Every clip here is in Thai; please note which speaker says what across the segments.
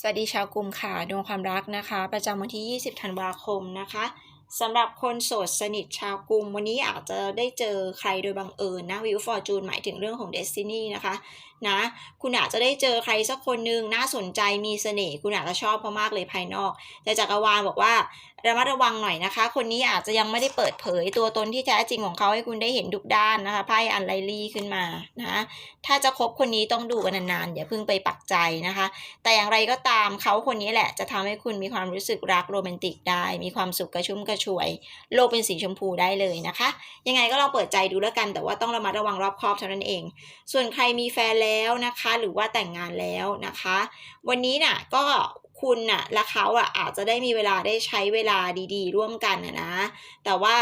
Speaker 1: สวัสดีชาวกลุ่มค่ะดวงความรักนะคะ ประจำวันที่ 20 ธันวาคมนะคะสำหรับคนโสดสนิทชาวกลุ่มวันนี้อาจจะได้เจอใครโดยบังเอิญนะวิวฟอร์จูนหมายถึงเรื่องของเดสตินีนะคะนะคุณอาจจะได้เจอใครสักคนหนึ่งน่าสนใจมีเสน่ห์คุณอาจจะชอบเขามากเลยภายนอก แต่จักรวาลบอกว่า ระมัดระวังหน่อยนะคะ คนนี้อาจจะยังไม่ได้เปิดเผยตัวตนที่แท้จริงของเขาให้คุณได้เห็นทุกด้านนะคะไพ่อันไลลี่ขึ้นมานะถ้าจะคบคนนี้ต้องดูกันนานๆอย่าเพิ่งไปปักใจนะคะ แต่อย่างไรก็ตามเขาคนนี้แหละจะทำให้คุณมีความรู้สึกรักโรแมนติกได้ มีความสุขกระชุ่มกระชวย โลกเป็นสีชมพูได้เลยนะคะ ยังไงก็ลองเปิดใจดูแล้วกัน แต่ว่าต้องระมัดระวังรอบคอบเท่านั้นเอง ส่วนใครมีแฟนแล้วนะคะ หรือว่าแต่งงานแล้วนะคะ วันนี้น่ะก็ คุณน่ะและเขาอะอาจจะได้มีเวลาได้ใช้เวลาดีๆ ร่วมกันนะ แต่ว่า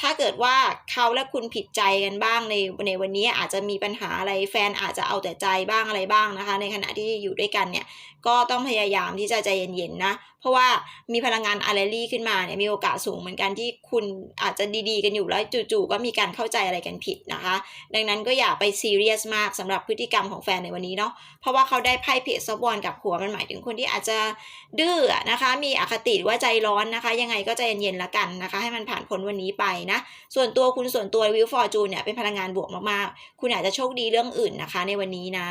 Speaker 1: ถ้าเกิดว่าเขาและคุณผิดใจกันบ้างในในวันนี้อาจจะมีปัญหาอะไรแฟนอาจจะเอาแต่ใจบ้างอะไรบ้างนะคะ ในขณะที่อยู่ด้วยกันเนี่ยก็ต้องพยายามที่จะใจเย็นๆนะ เพราะว่ามีพลังงานอาร์ลี่ขึ้นมาเนี่ยมีโอกาสสูงเหมือนกันที่คุณอาจจะดีๆ กันอยู่แล้วจู่ๆก็มีการเข้าใจอะไรกันผิดนะคะ ดังนั้นก็อย่าไปซีเรียสมากสำหรับพฤติกรรมของแฟนในวันนี้เนาะเพราะว่าเขาได้ไพ่เพจซอฟบอลกับหัวมันหมายถึงคนที่อาจจะจะดื้อนะคะ มีอคติหรือว่าใจร้อนนะคะ ยังไงก็ใจเย็นๆละกันนะคะ ให้มันผ่านพ้นวันนี้ไปนะ ส่วนตัวคุณส่วนตัววิวฟอร์จูนเนี่ยเป็นพลังงานบวกมากๆ คุณอาจจะโชคดีเรื่องอื่นนะคะ ในวันนี้นะ